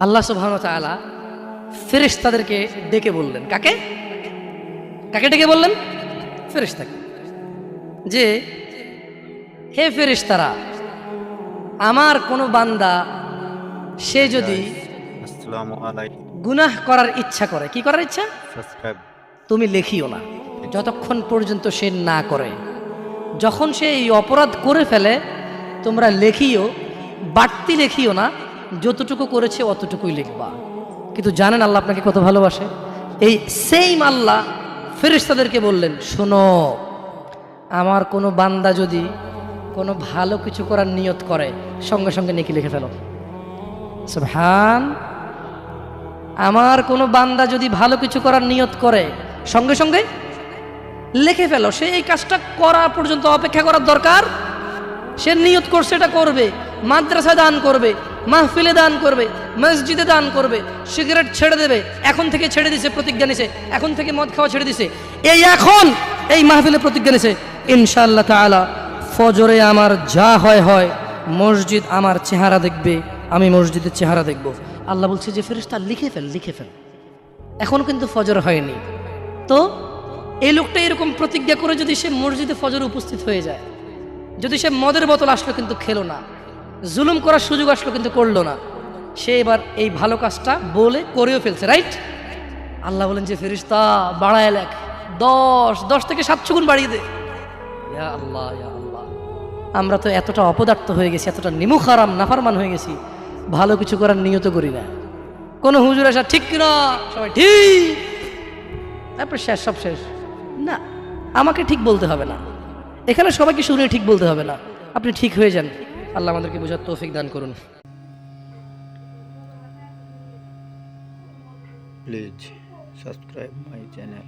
আল্লাহ সুবহান তাআলা ফেরেশতাদেরকে ডেকে বললেন। কাকে? কাকে ডেকে বললেন? ফেরেশতাকে। যে হে ফেরেশতারা আমার কোনো বান্দা সে যদি গুনাহ করার ইচ্ছা করে কি করার ইচ্ছা? তুমি লেখিও না। যতক্ষণ পর্যন্ত সে না করে। যখন সে এই অপরাধ করে ফেলে তোমরা লেখিও বাড়তি লেখিও না যতটুকু করেছে অতটুকুই লিখবা। কিন্তু জানেন আল্লাহ আপনাকে কত ভালোবাসে? এই সেম আল্লাহ ফেরেশতাদেরকে বললেন, শোনো, আমার কোনো বান্দা যদি কোনো ভালো কিছু করার নিয়ত করে, সঙ্গে সঙ্গে নেকি লিখে ফেলো। সুবহান। আমার কোনো বান্দা যদি ভালো কিছু করার নিয়ত করে, সঙ্গে সঙ্গে লিখে ফেলো। সে এই কাজটা করা পর্যন্ত অপেক্ষা করার দরকার। সে নিয়ত করছে, এটা করবে। মাদ্রাসায় দান করবে। মাহফিলে দান করবে, মসজিদে দান করবে, সিগারেট ছেড়ে দেবে, এখন থেকে ছেড়ে দিছে, প্রতিজ্ঞা নিছে, এখন থেকে মদ খাওয়া ছেড়ে দিছে। এই এখন এই মাহফিলে প্রতিজ্ঞা নিছে, ইনশাআল্লাহ তাআলা, ফজরে আমার যা হয় হয়, মসজিদ আমার চেহারা দেখবে, আমি মসজিদের চেহারা দেখব। আল্লাহ বলছে যে, ফেরেশতা, লিখে ফেল লিখে ফেল। এখন কিন্তু ফজর হয়নি। তো এই লোকটা এরকম প্রতিজ্ঞা করে যদি সে মসজিদে ফজর উপস্থিত হয়ে যায়, যদি সে মদের বোতল আসলো কিন্তু খেলো না। জুলুম করার সুযোগ আসলো কিন্তু করল না। সে এবার এই ভালো কাজটা বলে করেও ফেলছে রাইট আল্লাহ বলেন, যে ফেরিস্তা বাড়ায় লেখ। দশ দশ থেকে সাতশো গুণ বাড়িয়ে দে। আল্লাহ আল্লাহ। আমরা তো এতটা অপদার্থ হয়ে গেছি, এতটা নিমুখ নিমুখারাম, নাফারমান হয়ে গেছি। ভালো কিছু করার নিয়ত করি না। কোনো হুজুর আসা ঠিক কিনা? সবাই, ঠিক। তারপর শেষ, সব শেষ। না, আমাকে ঠিক বলতে হবে না। এখানে সবাইকে শুনে ঠিক বলতে হবে না। আপনি ঠিক হয়ে যান। আল্লাহ আমাদেরকে বোঝার তৌফিক দান করুন। Please subscribe my channel